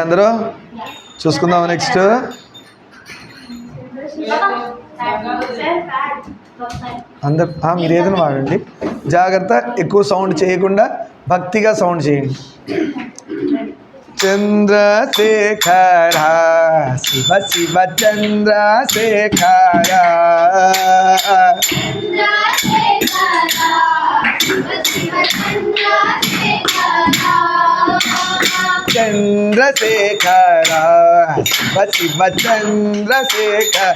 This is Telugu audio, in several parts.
అందరూ చూసుకుందాం నెక్స్ట్ అందరు మీరు ఏదైనా వాడండి. జాగ్రత్త ఎక్కువ సౌండ్ చేయకుండా భక్తిగా సౌండ్ చేయండి. చంద్రశేఖర శివ శివ చంద్రశేఖర. చంద్రశేఖర. చంద్రశేఖర. శివ చంద్రశేఖర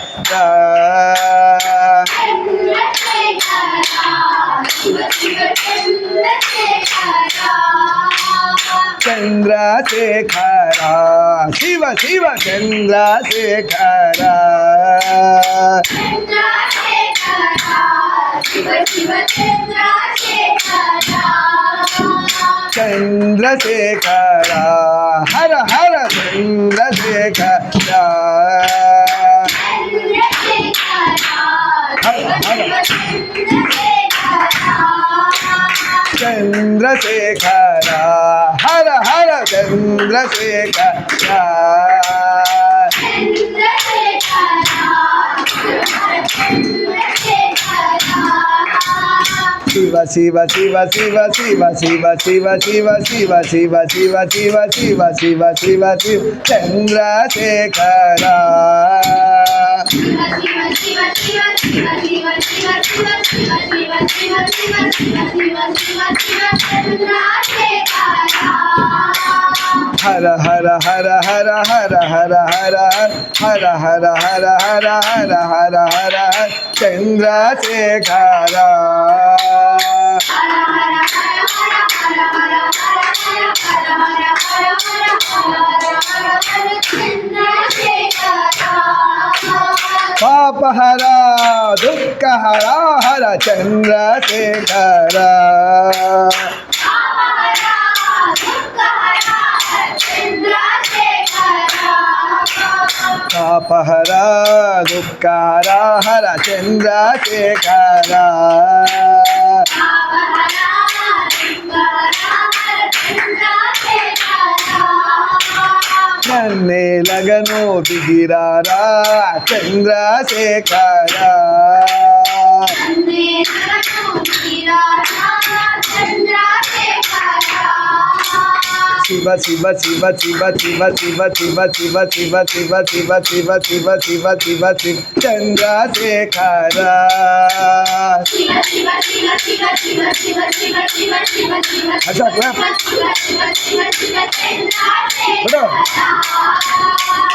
చంద్రశేఖర. శివ శివ చంద్రశేఖర. శివ శివ చంద్రశేఖర. ಚಂದ್ರಶೇಖರ ಹರ ಹರ ಚಂದ್ರಶೇಖರ ಚಂದ್ರಶೇಖರ ಹರ ಹರ ಚಂದ್ರಶೇಖರ శివ శివ శివ శివ శివ శివ శివ శివ శివ శివ శివ శివ శివ శివ శివ శివ చంద్రశేఖర हर हर हर हर हर हर हर हर हर हर हर हर हर हर हर हरा हरा दुःखहरा हर चन्द्रशेखर पहरा दुकारा हरा चंद्रा के कारा मरने लगनो बिगिरारा चंद्रा से कारा शिवा शिवा शिवा शिवा शिवा शिवा शिवा शिवा शिवा शिवा शिवा शिवा शिवा शिवा शिवा शिव चंद्रशेखरा अच्छा क्या बोलो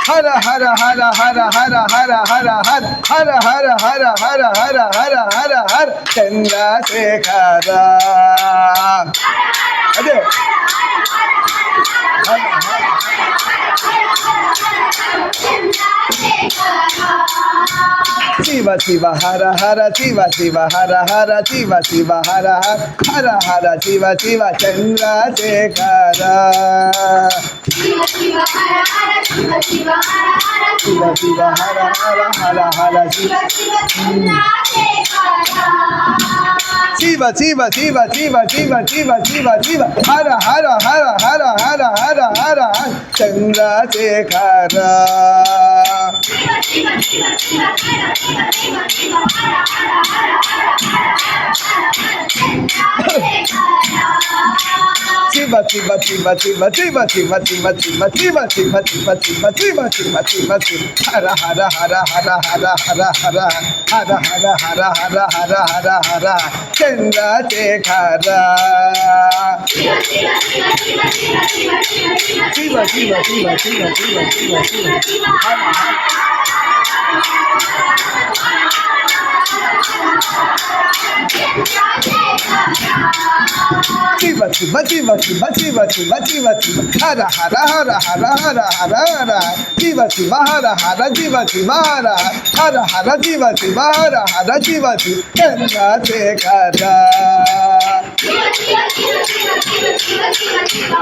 हर हर हर हर हर हर हर हर हर हर हर हर हर हर हर हर चंद्रशेखरा अरे Shiva Shiva Hara Hara Shiva Shiva Hara Hara Shiva Shiva Hara Hara Hara Shiva Shiva Chandra Shekhara Shiva Shiva Hara Hara Shiva Shiva Hara Hara Shiva Shiva Hara Hara Hara Hara Chandra Shekhara Shiva Shiva Shiva Shiva Shiva Shiva Shiva Shiva Hara Hara Hara Hara Hara Hara Hara சந்திரசேகரா Chiva, chiva, chiva, chiva, chiva, chiva, chiva, chiva, chiva, chiva, chiva, chiva, chiva, chiva, chiva, chiva, hara, hara, hara, hara, hara, hara, hara, hara, hara, hara, hara, hara, hara, hara, hara, hara. Thank you. Shiva Shiva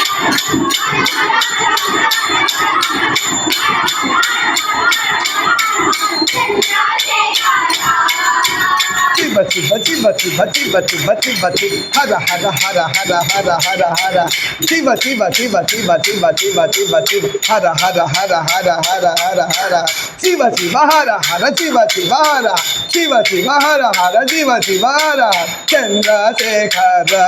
Thank you bati bati bati bati bati bati bati hara hara hara hara hara hara hara tiva tiva tiva tiva tiva tiva tiva hara hara hara hara hara hara hara tiva tiva hara hara tiva tiva hara tiva tiva hara hara tiva tiva hara chandra sekhara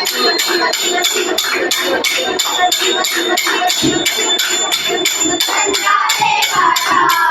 Thank you.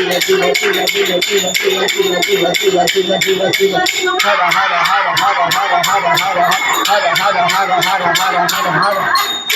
Shiva Shiva Shiva Shiva Shiva Shiva Shiva Shiva Shiva Shiva Shiva Shiva Hara Hara Hara Hara Hara Hara Hara Hara Hara Hara Hara Hara Hara Hara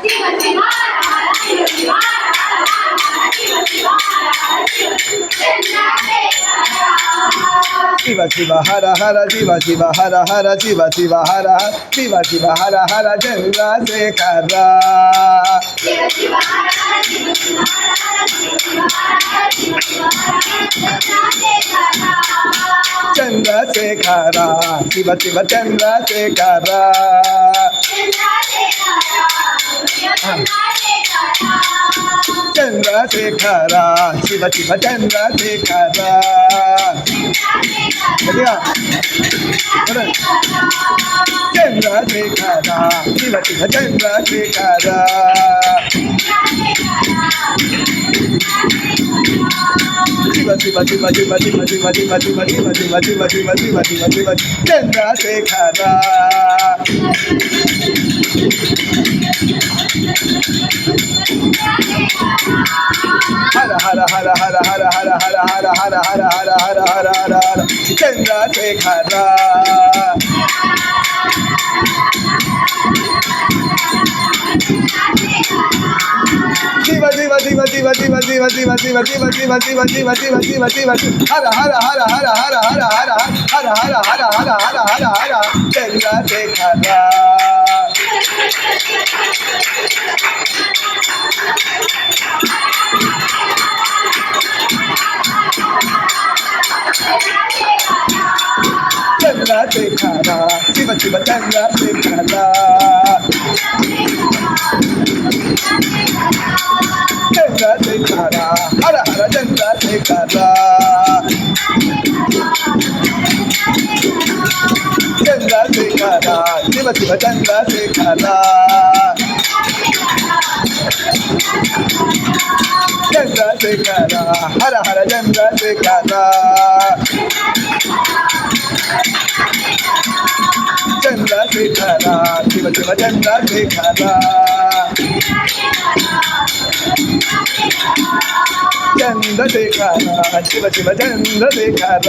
Shiva Shiva Hara Hara Shiva Shiva Hara Hara Shiva Shiva Hara Shiva Shiva Hara Hara Janga Sekhara Shiva Shiva Hara Hara Shiva Shiva Hara Hara Shiva Shiva Hara Hara Janga Sekhara Shiva Shiva Janga Sekhara Janga Sekhara 我要去哪里找 Chandrasekhara Shiva Shiva Shiva Shiva Shiva Shiva Shiva Shiva Shiva Shiva Shiva Shiva Shiva Shiva Shiva Shiva هلا هلا هلا هلا هلا هلا هلا هلا هلا هلا هلا هلا هلا هلا هلا چندرشیکھرا دیو دیو دیو دیو دیو دیو دیو دیو دیو دیو دیو دیو دیو دیو دیو هر هر هر هر هر هر هر هر هر هر هر هر هر هر چندرشیکھرا శేఖరా Shiva Shiva Chandra శేఖరా Chandra శేఖరా Hara Hara Chandra శేఖరా Chandrasekhara Shiva Shiva Chandrasekhara Chandrasekhara Hara Hara Chandrasekhara Chandrasekhara Shiva Shiva Chandrasekhara Chandrasekhara Shiva Shiva Chandrasekhara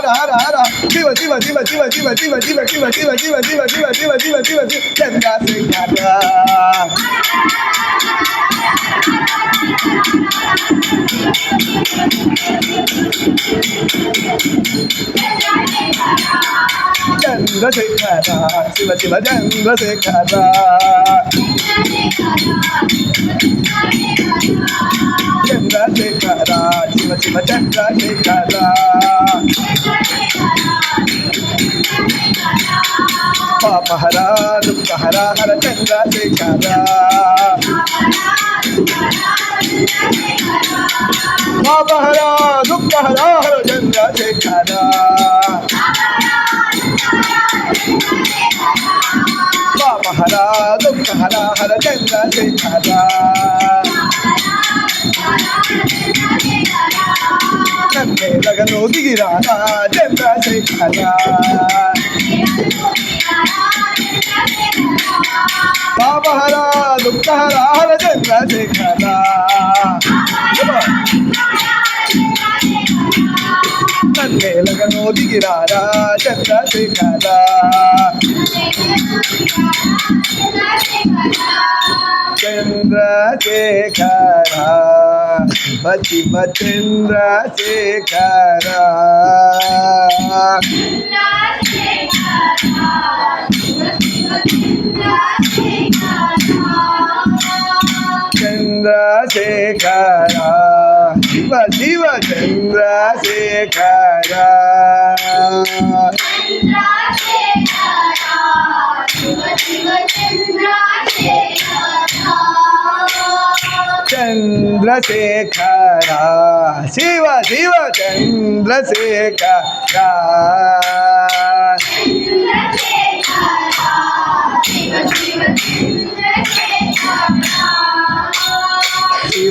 diva, diva, diva, diva, diva, diva, diva, diva, diva, diva, diva, diva, diva, diva, diva, Tenda Sengada. Chandra Sekhara, Shiva Shiva Chandra Sekhara. Chandra Sekhara, Shiva Shiva Chandra Sekhara. పాపహర దుఃఖహర హర చంద్రశేఖర పాపహరా దుఃఖహర హర చంద్రశేఖర పాపహర దుఃఖహర హర చంద్రశేఖర కన్నేలగను దిగిరారా చంద్రశేఖర దుఃఖహర హర చంద్రశేఖర కన్నేలగను దిగిరారా చంద్రశేఖర చంద్రశేఖర పశ్చిమ చంద్రశేఖర చంద్రశేఖర. చంద్రశేఖర. శివ శివ చంద్రశేఖర.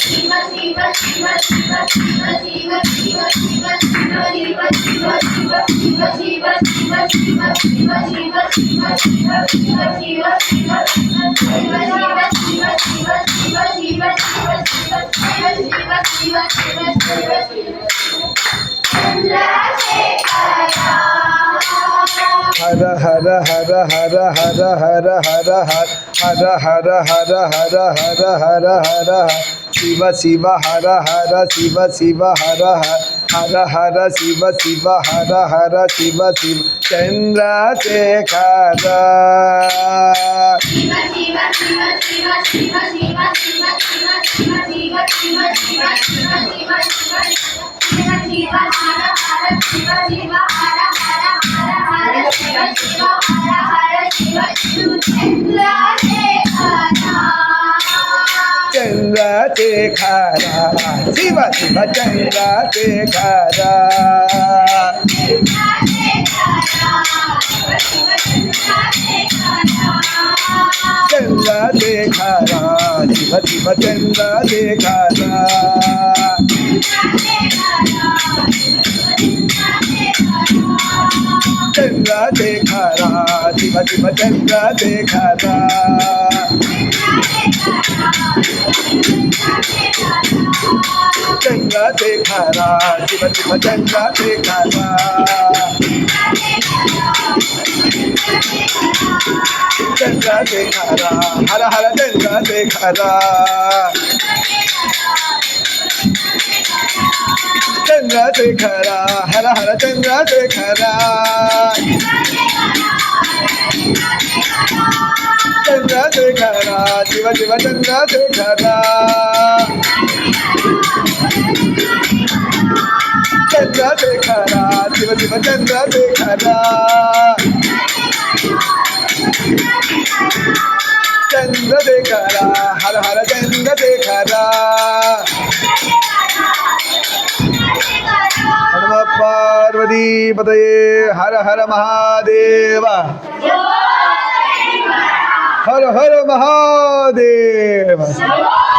హర హర హర హర హర హర హర శివ శివ హర హర శివ శివ హర హర హర శివ శివ హర హర శివ శివ చంద్రశేఖర చంద్రశేఖర శివ శివ చంద్రశేఖర शिव शिव हर हर शिव शिव हर हर हर हर शिव शिव हर हर शिव शिव चंद्र शिव शिव చంద్రశేఖర శివ శివ చంద్రశేఖర చంద్రశేఖర శివ శివ చంద్రశేఖర చంద్రశేఖర శివ శివ చంద్రశేఖర చంద్రశేఖర హర హర చంద్రశేఖర చంద్రశేఖర హర హర చంద్రశేఖర చంద్రశేఖర శివ శివ చంద్రశేఖర చంద్రశేఖర శివ శివ చంద్రశేఖర చంద్రశేఖర హర హర చంద్రశేఖర హనుమ పార్వతీ పతయే హర హర Haro Haro Mahadev. ¡Salud!